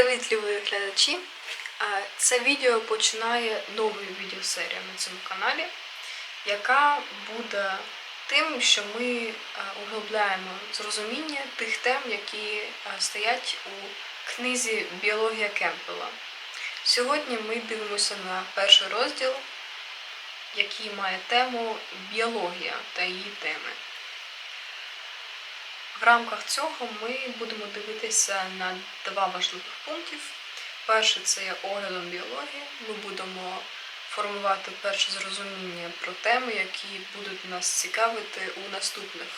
Привіт, любі глядачі! Це відео починає нову відеосерію на цьому каналі, яка буде тим, що ми углубляємо зрозуміння тих тем, які стоять у книзі Біологія Кемпбелла. Сьогодні ми дивимося на перший розділ, який має тему біологія та її теми. В рамках цього ми будемо дивитися на два важливих пунктів. Перший це є оглядом біології. Ми будемо формувати перше зрозуміння про теми, які будуть нас цікавити у наступних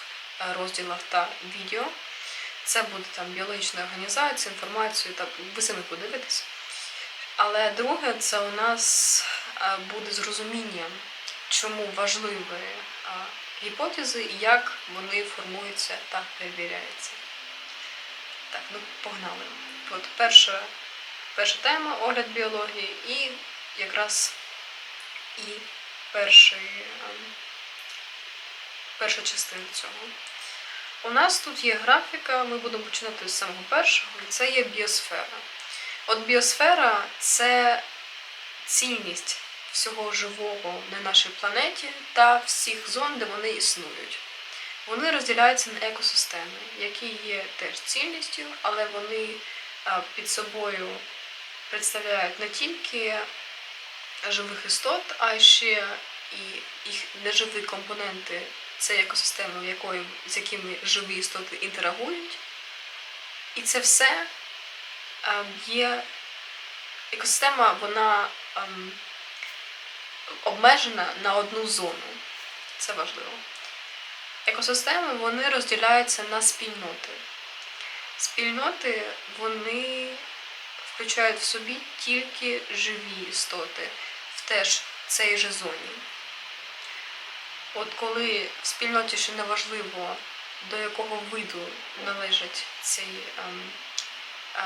е, розділах та відео. Це буде там біологічна організація, інформацію, та ви самі подивитесь. Але друге, це у нас е, буде зрозуміння, чому важливі е, гіпотези як вони формуються та перевіряються. Так, ну погнали. От перша, перша тема огляд біології і якраз і перший, ем, перша частина цього. У нас тут є графіка, ми будемо починати з самого першого, і це є біосфера. От біосфера це цінність всього живого на нашій планеті та всіх зон, де вони існують. Вони розділяються на екосистеми, які є теж цінністю, але вони під собою представляють не тільки живих істот, а ще і їх неживі компоненти це екосистеми, в якої, з якими живі істоти інтерагують. І це все а, є екосистема, вона. Обмежена на одну зону. Це важливо. Екосистеми вони розділяються на спільноти. Спільноти вони включають в собі тільки живі істоти в теж цій же зоні. От коли в спільноті ще не важливо, до якого виду належать ці ем, е,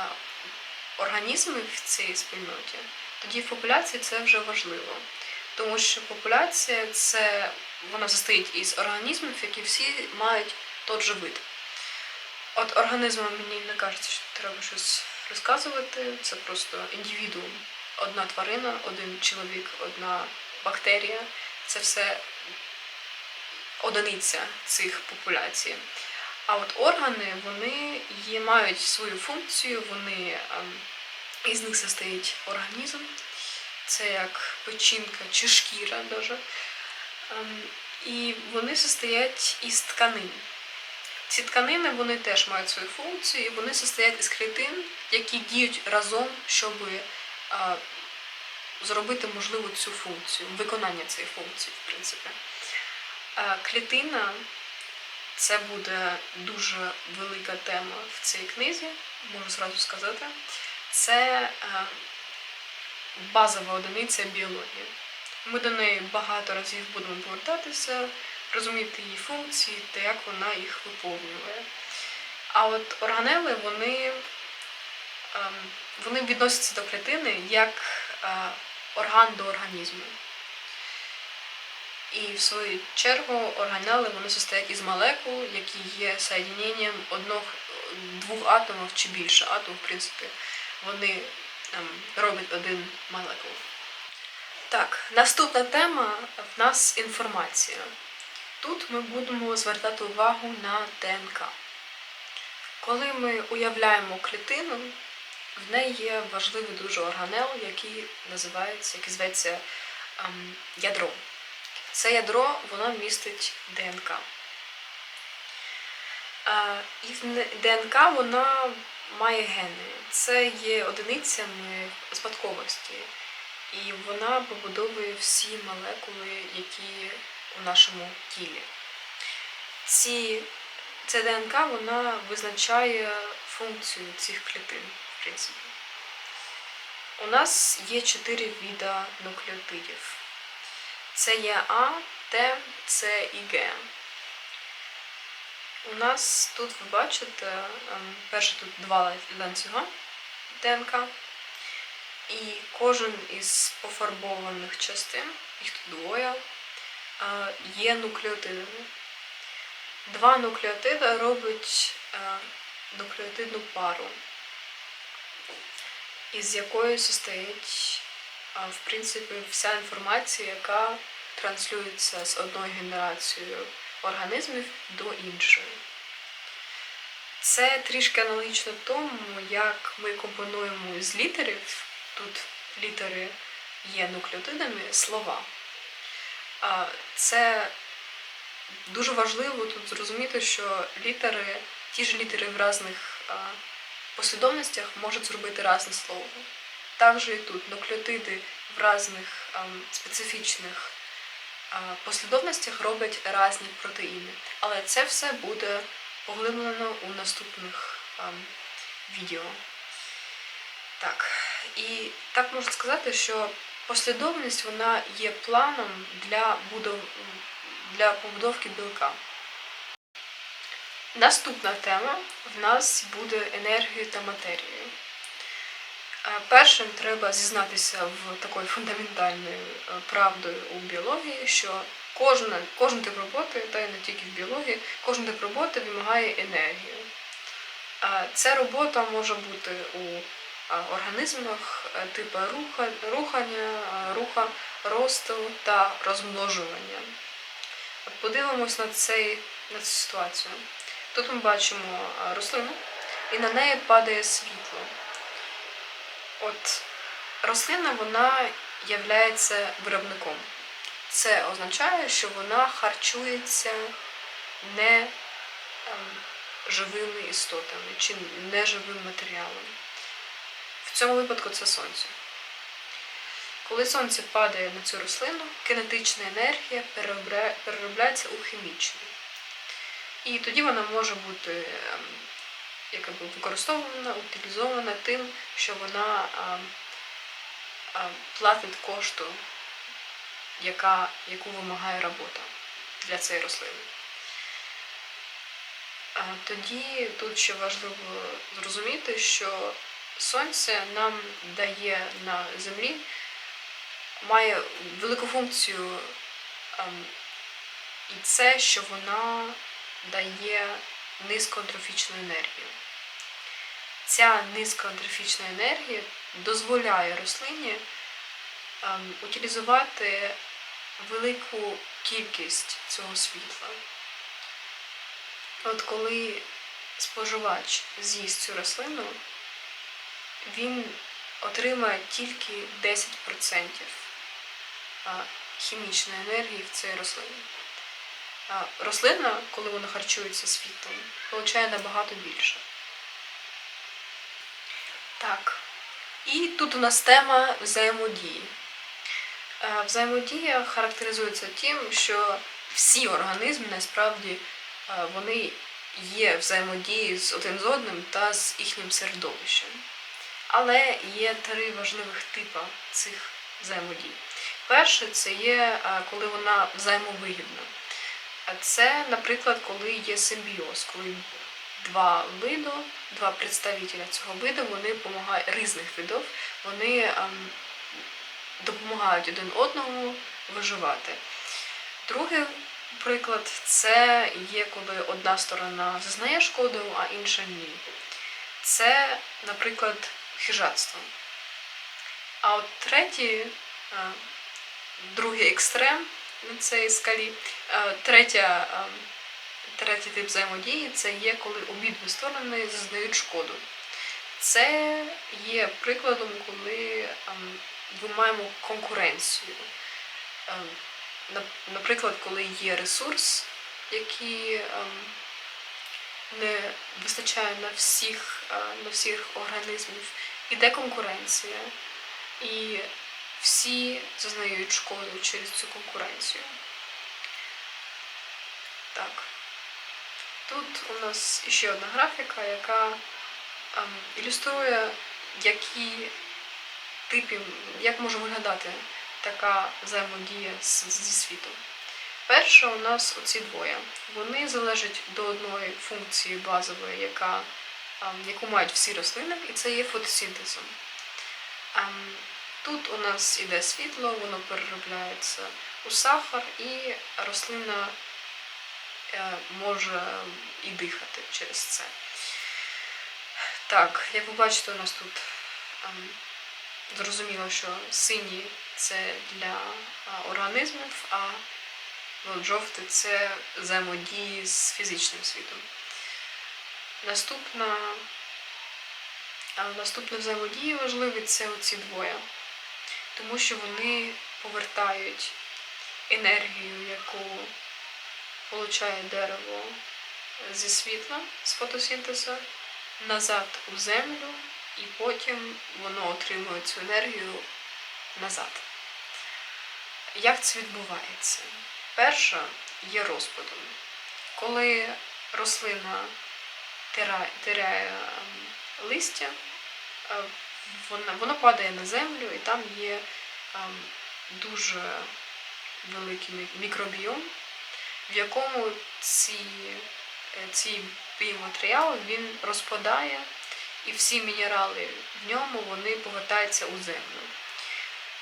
організми в цій спільноті, тоді в популяції це вже важливо. Тому що популяція це вона состоїть із організмів, які всі мають той же вид. От організмам мені не кажеться, що треба щось розказувати. Це просто індивідуум. Одна тварина, один чоловік, одна бактерія. Це все одиниця цих популяцій. А от органи вони є, мають свою функцію, вони ем, із них состоїть організм це як печінка чи шкіра даже. Ем, І вони состоять із тканин. Ці тканини вони теж мають свою функцію, і вони состоять із клітин, які діють разом, щоб зробити можливу цю функцію, виконання цієї функції, в принципі. Клітина це буде дуже велика тема в цій книзі, можу зразу сказати. Це а, базова одиниця біології. Ми до неї багато разів будемо повертатися, розуміти її функції та як вона їх виповнює. А от органели, вони ем, вони відносяться до клітини як е, орган до організму. І в свою чергу органели вони состоять із молекул, які є соєдненням одного двох атомів чи більше атомів, в принципі, вони робить один молекул. Так, наступна тема в нас інформація. Тут ми будемо звертати увагу на ДНК. Коли ми уявляємо клітину, в неї є важливий дуже органел, який називається, який зветься ем, ядро. Це ядро воно містить ДНК. І ДНК вона має гени. Це є одиницями спадковості. І вона побудовує всі молекули, які у нашому тілі. Ці, Ця ДНК вона визначає функцію цих клітин, в принципі. У нас є чотири вида нуклеотидів. Це є А, Т, С і Г. У нас тут ви бачите, ем, перше тут два ланцюга ДНК, і кожен із пофарбованих частин, їх тут двоє, е, є нуклеотидами. Два нуклеотиди робить е, нуклеотидну пару. із якої состоїть, в принципі, вся інформація, яка транслюється з одною генерацією організмів до іншої. Це трішки аналогічно тому, як ми компонуємо з літерів, тут літери є нуклеотидами, слова. Це дуже важливо тут зрозуміти, що літери, ті ж літери в різних послідовностях можуть зробити різне слово. Також і тут нуклеотиди в різних ам, специфічних послідовностях роблять різні протеїни. Але це все буде поглиблено у наступних відео. Так, і так можна сказати, що послідовність вона є планом для, будов... для побудовки білка. Наступна тема в нас буде енергією та матерією. Е, Першим треба зізнатися в такої фундаментальної е, правдою у біології, що кожна, кожен тип роботи, та й не тільки в біології, кожен тип роботи вимагає енергію. Е, Ця робота може бути у організмах типу руха, рухання, руха, росту та розмножування. Подивимось на, цей, на цю ситуацію. Тут ми бачимо рослину, і на неї падає світло. От рослина вона являється виробником. Це означає, що вона харчується не ем, живими істотами чи неживим матеріалом. В цьому випадку це сонце. Коли сонце падає на цю рослину, кинетична енергія переробляється у хімічну. І тоді вона може бути ем, якби використовувана, утилізована тим, що вона а, а, платить кошту, яка, яку вимагає робота для цієї рослини. А, тоді тут ще важливо зрозуміти, що сонце нам дає на землі, має велику функцію, ем, і це, що вона дає низькоантрофічну енергію. Ця низькоантрофічна енергія дозволяє рослині ем, утилізувати велику кількість цього світла. От коли споживач з'їсть цю рослину, він отримає тільки 10% хімічної енергії в цій рослині. Рослина, коли вона харчується світлом, отримує набагато більше. Так. І тут у нас тема взаємодії. Е, Взаємодія характеризується тим, що всі організми насправді е, вони є взаємодії з один з одним та з їхнім середовищем. Але є три важливих типи цих взаємодій. Перше, це є е, коли вона взаємовигідна. Це, наприклад, коли є симбіоз, коли два виду, два представителя цього виду, вони допомагають різних видів, вони ем, допомагають один одному виживати. Другий приклад це є, коли одна сторона зазнає шкоду, а інша ні. Це, наприклад, хижатство. А от третій, е, другий екстрем на цій скалі, е, третя, е, третій тип взаємодії це є, коли обидві сторони зазнають шкоду. Це є прикладом, коли ем, ми маємо конкуренцію. Наприклад, коли є ресурс, який не вистачає на всіх, е, на всіх організмів, іде конкуренція. І всі зазнають шкоду через цю конкуренцію. Так. Тут у нас ще одна графіка, яка ем, ілюструє, які типи, як може виглядати така взаємодія зі світом. Перше, у нас оці двоє. Вони залежать до одної функції базової, яка, ем, яку мають всі рослини, і це є фотосинтезом. Тут у нас іде світло, воно переробляється у сахар, і рослина е, може і дихати через це. Так, як ви бачите, у нас тут ем, зрозуміло, що сині це для організмів, а жовтий це взаємодії з фізичним світом. Наступна, а, наступна взаємодія важливі це оці двоє, тому що вони повертають енергію, яку получає дерево зі світла, з фотосинтезу, назад у землю, і потім воно отримує цю енергію назад. Як це відбувається? Перше є розпадом. Коли рослина тирає, ем, листя, е, воно падає на землю, і там є ем, дуже великий мі- мікробіом, в якому ці, е, цей біоматеріал він розпадає, і всі мінерали в ньому вони повертаються у землю.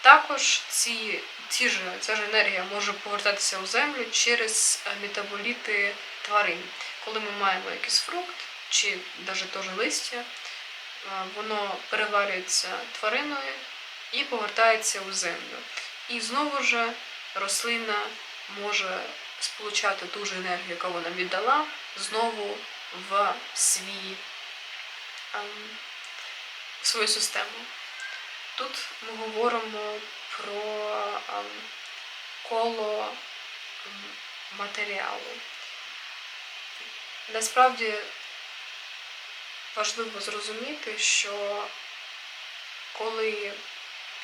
Також ці, ці ж, ця ж енергія може повертатися у землю через е, метаболіти тварин. Коли ми маємо якийсь фрукт чи навіть листя, воно переварюється твариною і повертається у землю. І знову ж рослина може сполучати ту ж енергію, яку вона віддала, знову в свій, ем, в свою систему. Тут ми говоримо про ем, коло матеріалу. Насправді важливо зрозуміти, що коли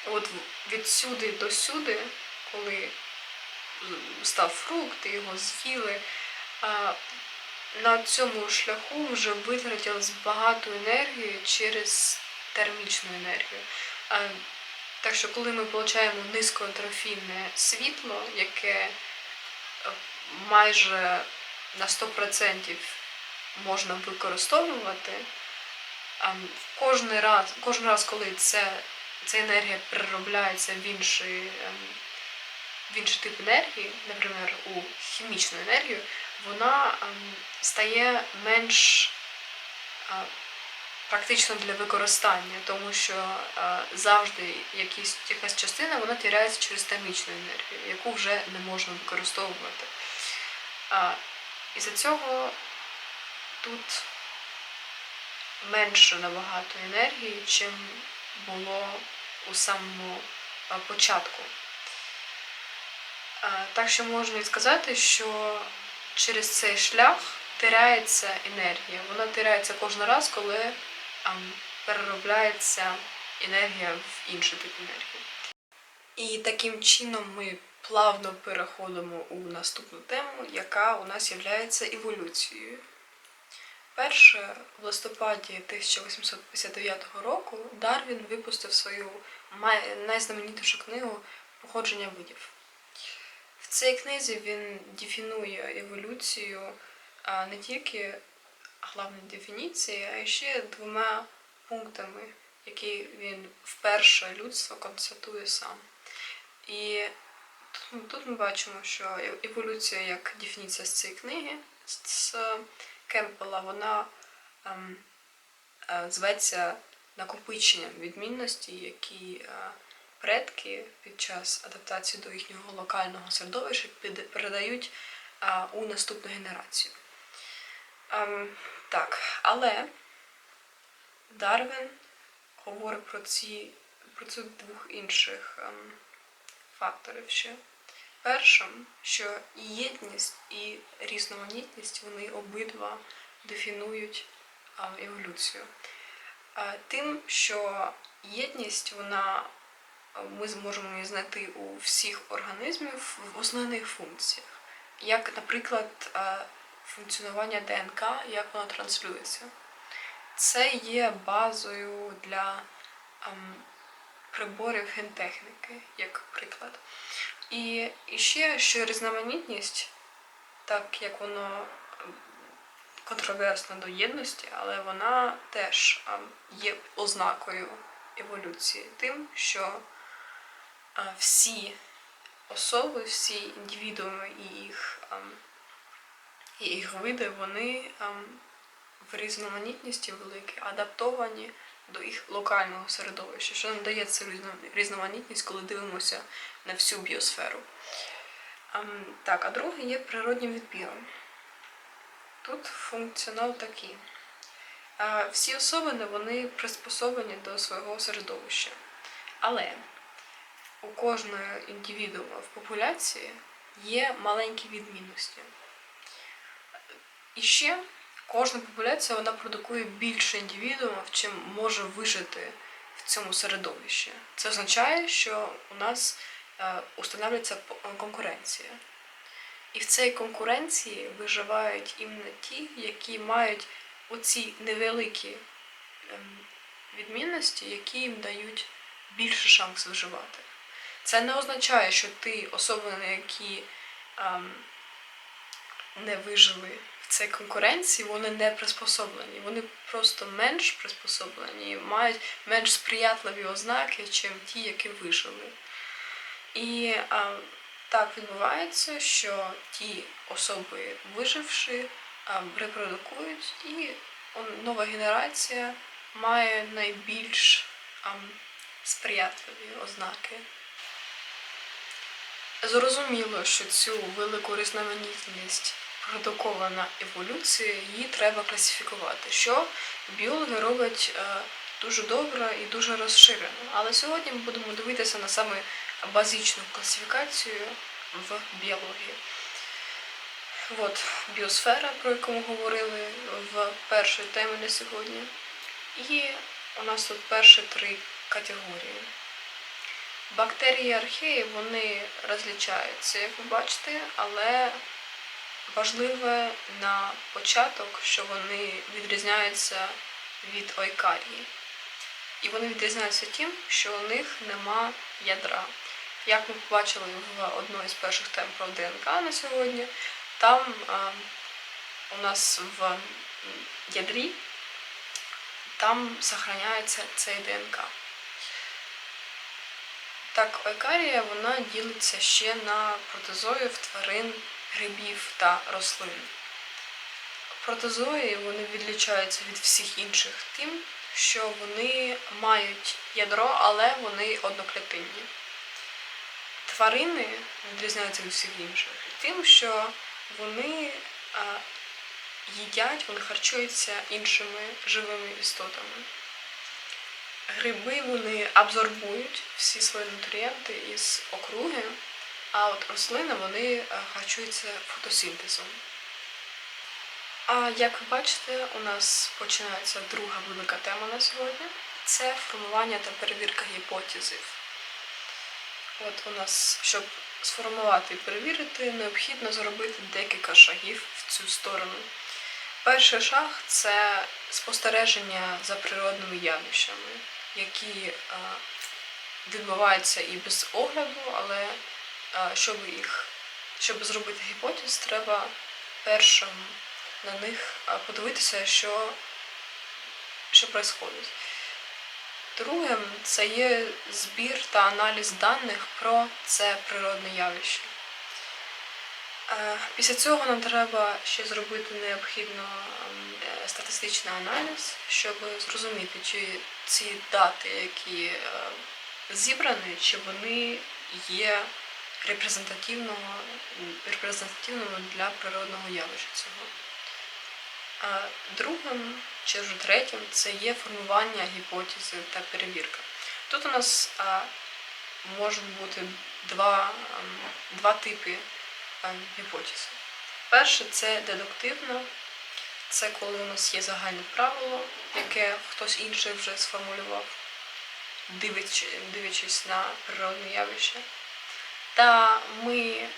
от відсюди до сюди, коли став фрукт, і його з'їли, на цьому шляху вже витратилось багато енергії через термічну енергію. Так що, коли ми отримуємо низькоентрофійне світло, яке е, майже на 100% можна використовувати, кожен раз, кожен раз, коли це, ця енергія переробляється в інший, ем, в інший тип енергії, наприклад, у хімічну енергію, вона ем, стає менш а, практично для використання, тому що е, завжди якісь, якась частина вона тіряється через термічну енергію, яку вже не можна використовувати. А, із-за цього тут менше набагато енергії, чим було у самому е, початку. Е, Так що можна і сказати, що через цей шлях тирається енергія. Вона тирається кожен раз, коли ем, переробляється енергія в інший тип енергії. І таким чином ми плавно переходимо у наступну тему, яка у нас є еволюцією. Перше, в листопаді 1859 року Дарвін випустив свою найзнаменітішу книгу Походження видів. В цій книзі він дефінує еволюцію не тільки головні дефініції, а ще двома пунктами, які він вперше людство констатує сам. І тут, тут ми бачимо, що е- еволюція як дефініція з цієї книги з Кемпела, вона ем, е, зветься накопиченням відмінності, які е, предки під час адаптації до їхнього локального середовища передають е, у наступну генерацію. Ем, так, але Дарвін говорить про ці про цих двох інших ем, факторів ще. Першим, що єдність і різноманітність вони обидва дефінують еволюцію. Тим, що єдність, вона ми зможемо її знайти у всіх організмів в основних функціях, як, наприклад, функціонування ДНК, як воно транслюється. Це є базою для ем, приборів гентехніки, як приклад. І, і ще що різноманітність, так як воно ем, контроверсна до єдності, але вона теж ем, є ознакою еволюції, тим, що е, всі особи, всі індивідууми і їх, ем, і їх види, вони в різноманітності великі, адаптовані до їх локального середовища, що надає цю різно- різноманітність, коли дивимося на всю біосферу. Ем, Так, а друге є природнім відбіром. Тут функціонал такий. Е, Всі особини вони приспособлені до свого середовища. Але у кожного індивідуума в популяції є маленькі відмінності. І ще кожна популяція вона продукує більше індивідуумів, чим може вижити в цьому середовищі. Це означає, що у нас е, установлюється конкуренція. І в цій конкуренції виживають іменно ті, які мають оці невеликі ем, відмінності, які їм дають більше шанс виживати. Це не означає, що ти особини, які ем, не вижили цій конкуренції, вони не приспособлені. Вони просто менш приспособлені мають менш сприятливі ознаки, чим ті, які вижили. І а, так відбувається, що ті особи, виживши, а, репродукують, і нова генерація має найбільш а, сприятливі ознаки. Зрозуміло, що цю велику різноманітність продукована еволюція, її треба класифікувати, що біологи роблять е, дуже добре і дуже розширено. Але сьогодні ми будемо дивитися на саме базичну класифікацію в біології. От біосфера, про яку ми говорили в першій темі на сьогодні. І у нас тут перші три категорії. Бактерії археї вони розлічаються, як ви бачите, але важливе на початок, що вони відрізняються від ойкарії. І вони відрізняються тим, що у них нема ядра. Як ми побачили в одній з перших тем про ДНК на сьогодні, там а, у нас в ядрі там зберігається цей ДНК. Так, ойкарія вона ділиться ще на протозоїв, тварин, грибів та рослин. Протозої вони відлічаються від всіх інших тим, що вони мають ядро, але вони одноклітинні. Тварини відрізняються від всіх інших тим, що вони а, їдять, вони харчуються іншими живими істотами. Гриби вони абсорбують всі свої нутрієнти із округи, а от рослини вони е, харчуються фотосинтезом. А як ви бачите, у нас починається друга велика тема на сьогодні це формування та перевірка гіпотезів. От у нас, щоб сформувати і перевірити, необхідно зробити декілька шагів в цю сторону. Перший шаг це спостереження за природними явищами, які е, відбуваються і без огляду, але щоб їх, щоб зробити гіпотез, треба першим на них подивитися, що, що відбувається. Другим це є збір та аналіз даних про це природне явище. Після цього нам треба ще зробити необхідно ем, е, статистичний аналіз, щоб зрозуміти, чи ці дати, які е, зібрані, чи вони є репрезентативного, репрезентативними для природного явища цього. А Другим чи вже третім це є формування гіпотези та перевірка. Тут у нас можуть бути два, ем, два типи ем, гіпотези. Перше це дедуктивна, це коли у нас є загальне правило, яке хтось інший вже сформулював, дивлячи- дивлячись на природне явище. Та ми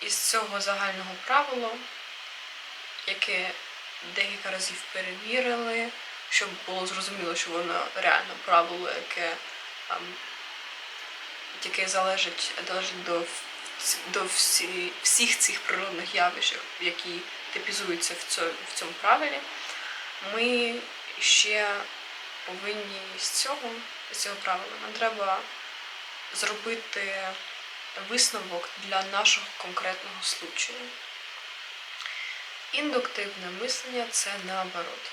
із цього загального правила, яке декілька разів перевірили, щоб було зрозуміло, що воно реально правило, яке, ем, яке залежить, залежить до, до всі, всіх цих природних явищ, які типізуються в цьому, в цьому правилі, ми ще повинні з цього, з цього правила, нам треба зробити висновок для нашого конкретного случаю. Індуктивне мислення це наоборот.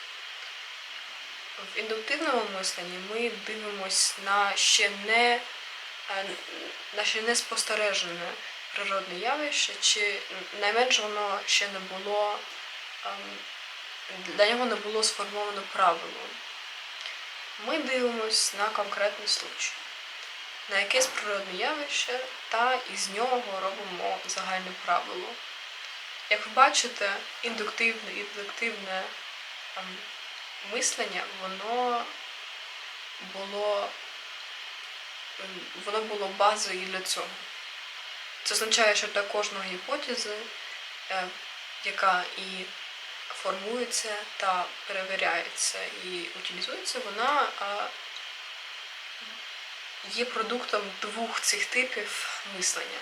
В індуктивному мисленні ми дивимось на ще не, е, на ще не спостережене природне явище, чи найменше воно ще не було, ем, для нього не було сформовано правило. Ми дивимось на конкретний случай, на якесь природне явище, та із нього робимо загальне правило. Як ви бачите, індуктивне і дедуктивне ем, мислення, воно було, ем, воно було базою для цього. Це означає, що для кожної гіпотези, е, яка і формується та перевіряється і утилізується, вона е, є продуктом двох цих типів мислення.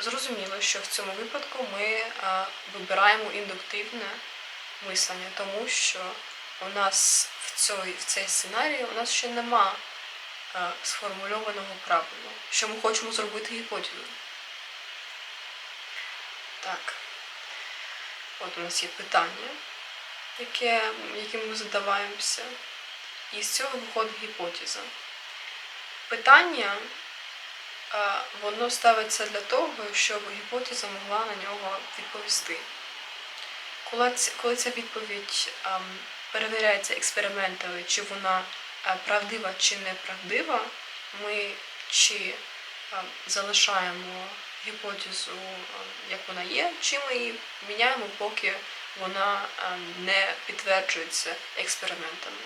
Зрозуміло, що в цьому випадку ми вибираємо індуктивне мислення, тому що у нас в цій, в цей сценарій у нас ще нема сформульованого правила, що ми хочемо зробити гіпотезу. Так. От у нас є питання, яке, яким ми задаваємося, і з цього виходить гіпотеза. Питання е, воно ставиться для того, щоб гіпотеза могла на нього відповісти. Коли, ця відповідь ем, перевіряється експериментами, чи вона е, правдива чи неправдива, ми чи ем, залишаємо гіпотезу, ем, як вона є, чи ми її міняємо, поки вона не підтверджується експериментами.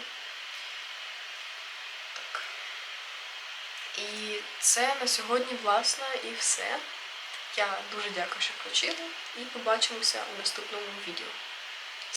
І це на сьогодні, власне, і все. Я дуже дякую, що включили, і побачимося у наступному відео.